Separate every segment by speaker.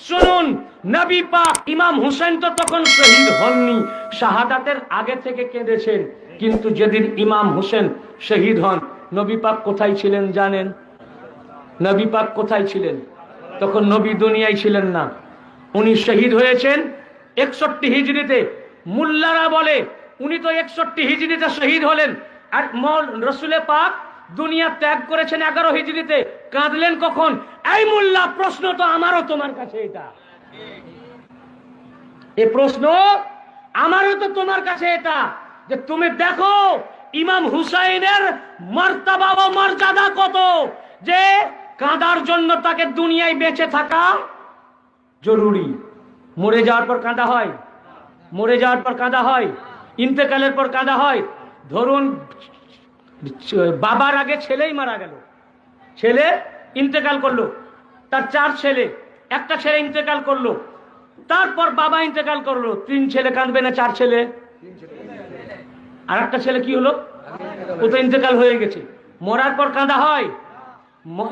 Speaker 1: শুনুন, নবী পাক ইমাম হুসেন তো তখন শহীদ হননি, শাহাদাতের আগে থেকে কেঁদেছেন, কিন্তু যেদিন ইমাম হোসেন শহীদ হন, নবী পাক কোথায় ছিলেন জানেন? নবী পাক কোথায় ছিলেন? তখন নবী দুনিয়ায় ছিলেন না। উনি শহীদ হয়েছেন একষট্টি হিজড়িতে। মুল্লারা বলে, উনি তো একষট্টি হিজড়িতে শহীদ হলেন, আর রসুলে পাক দুনিয়া ত্যাগ করেছেন এগারো হিজড়িতে। কাঁদলেন কখন? এই মোল্লা, প্রশ্ন তো আমারও তোমার কাছে এটা। এ প্রশ্ন আমারও তো তোমার কাছে এটা যে তুমি দেখো ইমাম হুসাইনের মর্তাবা ও মর্যাদা কত? যে কাঁদার জন্য তাকে দুনিয়ায় বেঁচে থাকা জরুরি। মরে যাওয়ার পর কাঁদা হয়। মরে যাওয়ার পর কাঁদা হয়। ইন্তেকালের পর কাঁদা হয়। ধরুন, বাবার আগে ছেলেই মারা গেল। ছেলে ইন্তেকাল করল। তার চার ছেলে, একটা ছেলে ইন্তেকাল করল। তারপর বাবা ইন্তেকাল করল। তিন ছেলে কাঁদবে না চার ছেলে? আর একটা ছেলে কি হলো? ও তো ইন্তেকাল হয়ে গেছে। মরার পর কাঁদা হয়।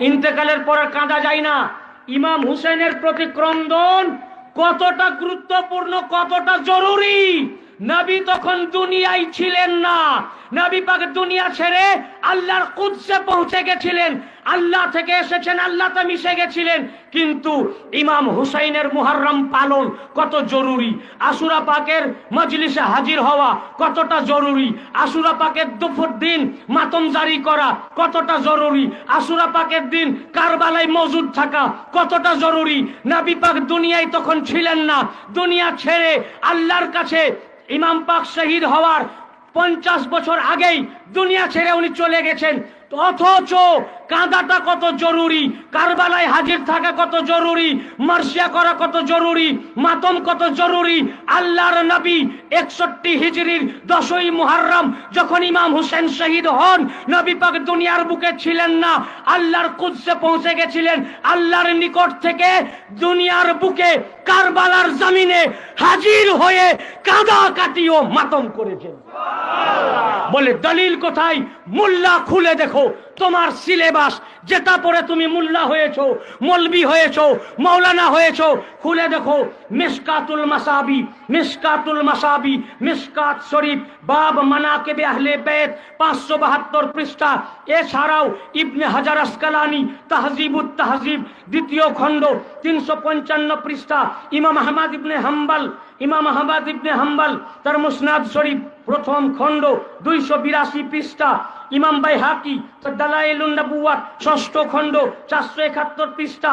Speaker 1: ইন্তেকালের পর কাঁদা যায় না। ইমাম হুসেনের প্রতি ক্রন্দন কতটা গুরুত্বপূর্ণ, কতটা জরুরি? নবী তখন দুনিয়ায় ছিলেন না। নবী পাক দুনিয়া ছেড়ে আল্লাহর কুদসে পৌঁছে গেছিলেন। আল্লাহ থেকে এসেছেন, আল্লাহ আল্লাহতে মিশে গেছিলেন। কিন্তু ইমাম হুসাইনের মুহররম পালন কত জরুরি? আশুরা পাকের মজলিসে হাজির হওয়া কতটা জরুরি? আশুরা পাকের দুপুর দিন মাতম জারি করা কতটা জরুরি? আশুরা পাকের দিন কারবালায় মজুদ থাকা কতটা জরুরি? নাবি পাক দুনিয়ায় তখন ছিলেন না। দুনিয়া ছেড়ে আল্লাহর কাছে ইমাম পাক শহীদ হওয়ার পঞ্চাশ বছর আগেই দুনিয়া ছেড়ে উনি চলে গেছেন। অথচ কাঁদাটা কত জরুরি? কারবালায় হাজির থাকা কত জরুরি? মার্শিয়া করা কত জরুরি? মাতম কত জরুরি? আল্লাহর নবী একষট্টি হিজরির দশই মুহাররম যখন ইমাম হুসেন শহীদ হন, নবী পাক দুনিয়ার বুকে ছিলেন না, আল্লাহর কুদসে পৌঁছে গেছিলেন। আল্লাহর নিকট থেকে দুনিয়ার বুকে কারবালার জমিনে হাজির হয়ে কাঁদা কাটিও মাতম করেছেন। বলে, দলিল কোথায়? মুল্লা খুলে দেখো। দেখো তোমার সিলেবাস, যেটা পরে তুমি মুল্লা হয়েছো, মলবি হয়েছো মৌলানা হয়েছো, খুলে দেখো, মিসকাতুল মাসাবি মিসকাতুল মাসাবি, মিসকাত শরীফ, বাব মানাকেবে আহলে বেত, পাঁচশো বাহাত্তর পৃষ্ঠা। এছাড়াও ইবনে হাজার আসকালানি, তাহজিবুত তাহজিব, দ্বিতীয় খণ্ড, তিনশো পঞ্চান্ন পৃষ্ঠা। ইমাম আহমদ ইবনে হাম্বাল, ইমাম আহমদ ইবনে হাম্বাল, তার মুসনাদ শরীফ, প্রথম খণ্ড, দুইশো বিরাশি পৃষ্ঠা। ইমাম বাই হাকি ষষ্ঠ খণ্ড, চারশো একাত্তর পৃষ্ঠা।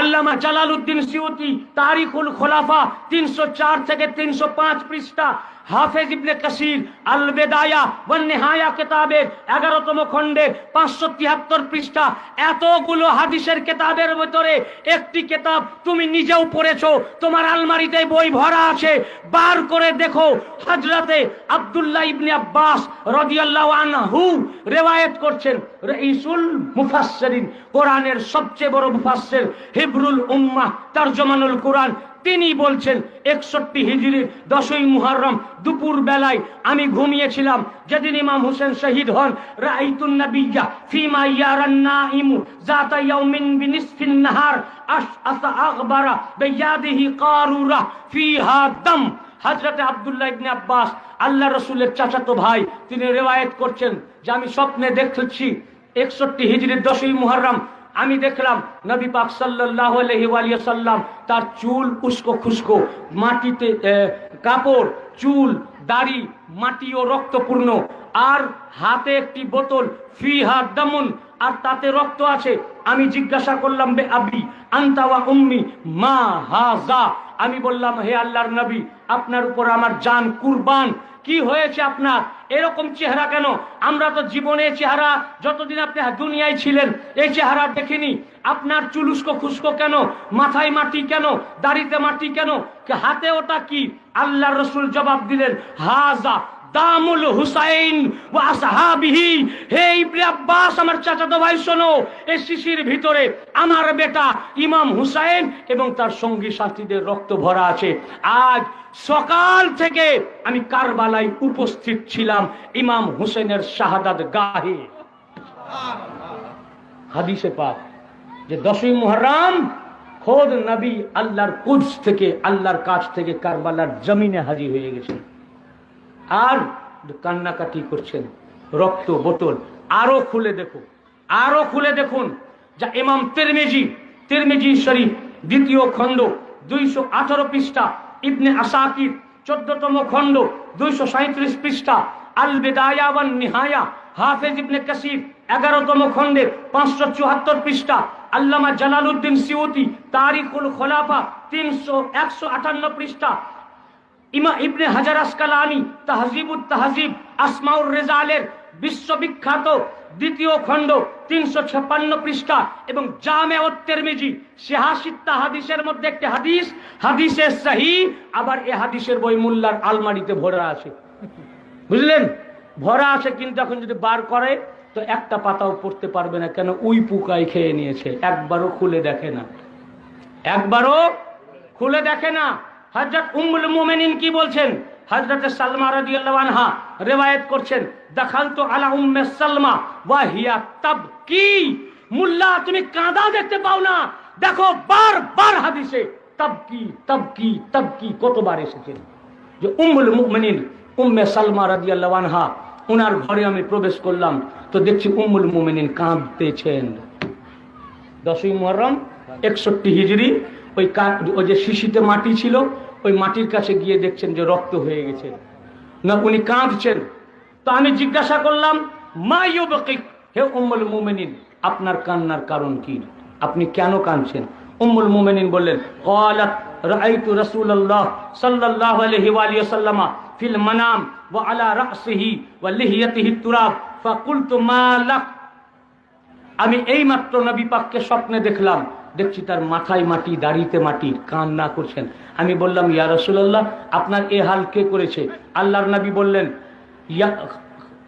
Speaker 1: আল্লামা জালালউদ্দিন সিউতি, তারিখুল খোলাফা, তিনশো চার থেকে তিনশো পাঁচ পৃষ্ঠা। হাফেজ ইবনে কাসির আল বেদায়া ওয়ান নেহায়া কেতাবের এগারোতম খণ্ডে পাঁচশো তিয়াত্তর পৃষ্ঠা। এতগুলো হাদিসের কেতাবের ভিতরে একটি কেতাব তুমি নিজেও পড়েছো, তোমার আলমারিতে বই ভরা আছে। বার করে দেখো হজরতে আব্দুল্লাহ ইবনে আব্বাস রাদিয়াল্লাহু আনহু রেওয়ায়েত করছেন রঈসুল মুফাসসিরিন কোরআনের সবচেয়ে বড় মুফাসসির হিবরুল উম্মাহ, তরজমানুল কোরআন। তিনি বলছেন, একষট্টি হিজরির দশই মুহররম, দুপুর বেলায় আমি ঘুমিয়েছিলাম। যেদিন ইমাম হোসেন শহীদ হন, রাইতুন নবিয়্যা ফিমা জাতা ইয়াউমিন বিনিসফিন নাহার আসা বিয়াদিহি কারুরা ফিহা দম। আবদুল্লাহ ইবনে আব্বাস, আল্লাহ রসুলের চাচাতো ভাই, তিনি রেওয়ায়েত করছেন যে আমি স্বপ্নে দেখতেছি একষট্টি হিজরির দশই মুহররম আমি দেখলাম নবী পাক সাল্লাহ সাল্লাম তার চুল উস্কো খুস্কো, মাটিতে কাপড়, চুল, দাড়ি মাটি ও রক্তপূর্ণ। আর হাতে একটি বোতল ফি হাত দামুন, আর তাতে রক্ত আছে। আমি জিজ্ঞাসা করলাম, বে আবি, আন্তা ওয়া উম্মি, মা হাজা? আমি বললাম, হে আল্লাহর নবী, আপনার উপর আমার যান কুরবান। কি হয়েছে আপনার? এরকম চেহারা কেন? আমরা তো জীবনে চেহারা যতদিন আপনি দুনিয়ায় ছিলেন, এই চেহারা দেখিনি। আপনার চুলুস্কো খুস্কো কেন? মাথায় মাটি কেন? দাড়িতে মাটি কেন? হাতে ওটা কি? আল্লাহ রসুল জবাব দিলেন, হাজা দামুল হুসাইন ও আসহাবিহি হে ইবনে আব্বাস, আমার চাচাতো ভাই, শোনো, এই শিশির ভিতরে আমার বেটা ইমাম হুসাইন এবং তার সঙ্গী সাথীদের রক্ত ভরা আছে। আজ সকাল থেকে আমি কারবালায় উপস্থিত ছিলাম ইমাম হুসেনের শাহাদাত গাহে। হাদিসে পাক যে দশই মুহররম খোদ নবী আল্লাহর কুজ থেকে, আল্লাহর কাছ থেকে কারবালার জমিনে হাজির হয়ে গেছেন। আর কান্নাকাটি করছেন। রক্ত, বোতল, আরও খুলে দেখো আরও খুলে দেখুন যা ইমাম তিরমিজি তিরমিজি শরীফ, দ্বিতীয় খণ্ড, দুইশো আঠারো পৃষ্ঠা, ইবনে আসাকির চোদ্দতম খণ্ড, দুইশো সাঁত্রিশ পৃষ্ঠা আল বেদায়া ওয়ান নিহায়া হাফেজ ইবনে কাসির, এগারোতম খণ্ডের পাঁচশো চুয়াত্তর পৃষ্ঠা, আল্লামা জালালউদ্দিন সিউতি তারিকুল খোলাফা, তিনশো একশো আটান্ন পৃষ্ঠা ইমা ইবনে হাজার আসকালানি, তাহজিবুত তাহজিব, আসমাউর রেজালের বিশ্ববিখ্যাত দ্বিতীয় খণ্ড তিনশো ছাপ্পান্ন পৃষ্ঠা এবং জামে তেরমিজি সেহাসিত্তা হাদিসের মধ্যে একটি হাদিস হাদিসের সাহি, আবার এ হাদিসের বই মোল্লার আলমারিতে ভরা আছে। বুঝলেন? ভরা আছে, কিন্তু এখন যদি বার করে, তো একটা পাতাও পড়তে পারবে না, কেন উই পুকাই খেয়ে নিয়েছে। একবারও খুলে দেখে না। একবারও খুলে দেখে না। হজরত উম্মুল মোমেনিন কি বলছেন? হজরত সালমা রাদিয়াল্লাহু আনহা রিওয়ায়াত করছেন তো আলা উম্মে সালমা, ওয়া হিয়া তাবকি মুল্লা, তুমি কাঁদা দেখতে পাও না। দেখো, বার বার হাদিসে তাবকি তাবকি তাবকি কতবার এসেছেন যে উম্মুল মুমিনিন, উম্মে সালমা রাদিয়াল্লাহু আনহা ওনার ঘরে আমি প্রবেশ করলাম, তো দেখছি উম্মুল মুমিনিন কাঁদতেছেন। দশই মুহররম, একষট্টি হিজড়ি ওই ওই যে শিশিতে মাটি ছিল, ওই মাটির কাছে গিয়ে দেখছেন যে রক্ত হয়ে গেছে। না, উনি কাঁদছেন। তো আমি জিজ্ঞাসা করলাম, মা ইউবকিক? হে উম্মুল মুমিনিন, আপনার কান্নার কারণ কি? আপনি কেন কাঁদছেন? উম্মুল মুমিনিন বললেন ক্বালাত রাআইতু রাসূলুল্লাহ সাল্লাল্লাহু আলাইহি ওয়া আলিহি ওয়াসাল্লামা ফিল মানাম ওয়া আলা রাসিহি ওয়া লিহিয়াতিহি তুরাব। ফাকুলতু মা লাক? আমি এই মাত্র নবী পাককে স্বপ্নে দেখলাম দেখছি তার মাথায় মাটি, দাড়িতে মাটি, কান্না করছেন। আমি বললাম, ইয়া রসুল্লাহ আপনার এ হাল কে করেছে? আল্লাহর নবী বললেন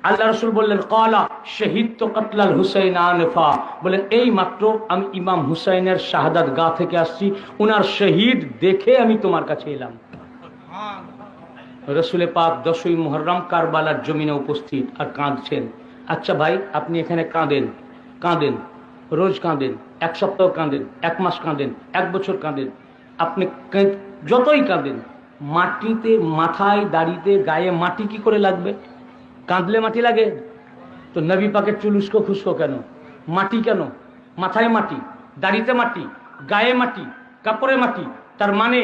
Speaker 1: আল্লাহ রসুল বললেন কলা শহীদ তো কতলাল হুসাইন আনফা। বলেন এই মাত্র আমি ইমাম হুসাইনের শাহাদাত গা থেকে আসছি, উনার শহীদ দেখে আমি তোমার কাছে এলাম। রসুলে পাক দশই মোহরম কারবালার জমিনে উপস্থিত আর কাঁদছেন। আচ্ছা ভাই, আপনি এখানে কাঁদেন কাঁদেন। রোজ কাঁদেন, এক সপ্তাহ কাঁদেন, এক মাস কাঁদেন, এক বছর কাঁদেন। আপনি যতই কাঁদেন, মাটিতে, মাথায়, দাড়িতে, গায়ে মাটি কি করে লাগবে? কাঁদলে মাটি লাগে? তো নবী পাকের চুল উস্কো খুস্কো কেন? মাটি কেন? মাথায় মাটি, দাড়িতে মাটি, গায়ে মাটি, কাপড়ে মাটি, তার মানে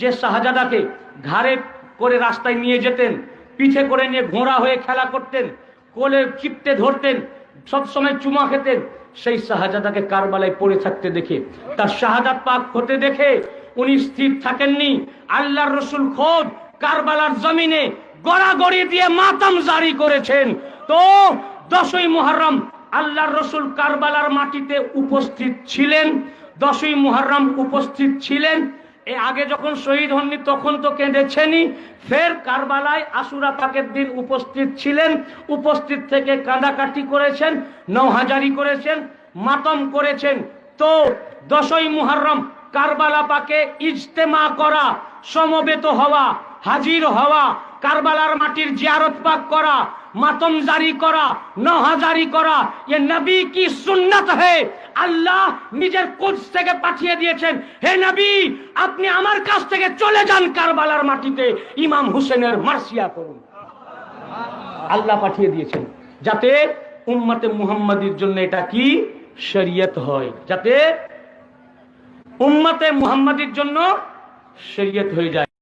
Speaker 1: যে শাহজাদাকে ঘাড়ে করে রাস্তায় নিয়ে যেতেন, পিঠে করে নিয়ে ঘোড়া হয়ে খেলা করতেন, কোলে চিপটে ধরতেন, সবসময় চুমা খেতেন সেই শাহজাদাকে কারবালায় পড়ে থাকতে দেখে, তার শাহাদাত পাক হতে দেখে উনি স্থির থাকেননি। আল্লাহর রসুল খোদ কারবালার জমিনে গড়াগড়ি দিয়ে মাতাম জারি করেছেন। তো দশই মোহরম আল্লাহর রসুল কারবালার মাটিতে উপস্থিত ছিলেন। দশই মোহরম উপস্থিত ছিলেন। এ আগে যখন শহীদ হননি, তখন তো কেঁদেছেনি ফের কারবালায় আশুরা পাকের দিন উপস্থিত ছিলেন, উপস্থিত থেকে কাঁদাকাটি করেছেন, নৌহাজারি করেছেন, মাতম করেছেন। তো দশই মুহরম কারবালা পাকে ইজতেমা করা সমবেত হওয়া, হাজির হওয়া, কারবালার মাটির জিয়ারত পাক করা, মাতম জারি করা, নহা জারি করা, এ নবী কি সুন্নত হে? আল্লাহ নিজের কোচ থেকে পাঠিয়ে দিয়েছেন। হে নবী, আপনি আমার কাছ থেকে চলে যান কারবালার মাটিতে। ইমাম হুসেনের মার্সিয়া করুন। আল্লাহ পাঠিয়ে দিয়েছেন। যাতে উম্মতে মুহাম্মাদির জন্য এটা কি? শরীয়ত হয়। যাতে উম্মতে মুহাম্মাদির জন্য শরীয়ত হয়ে যায়।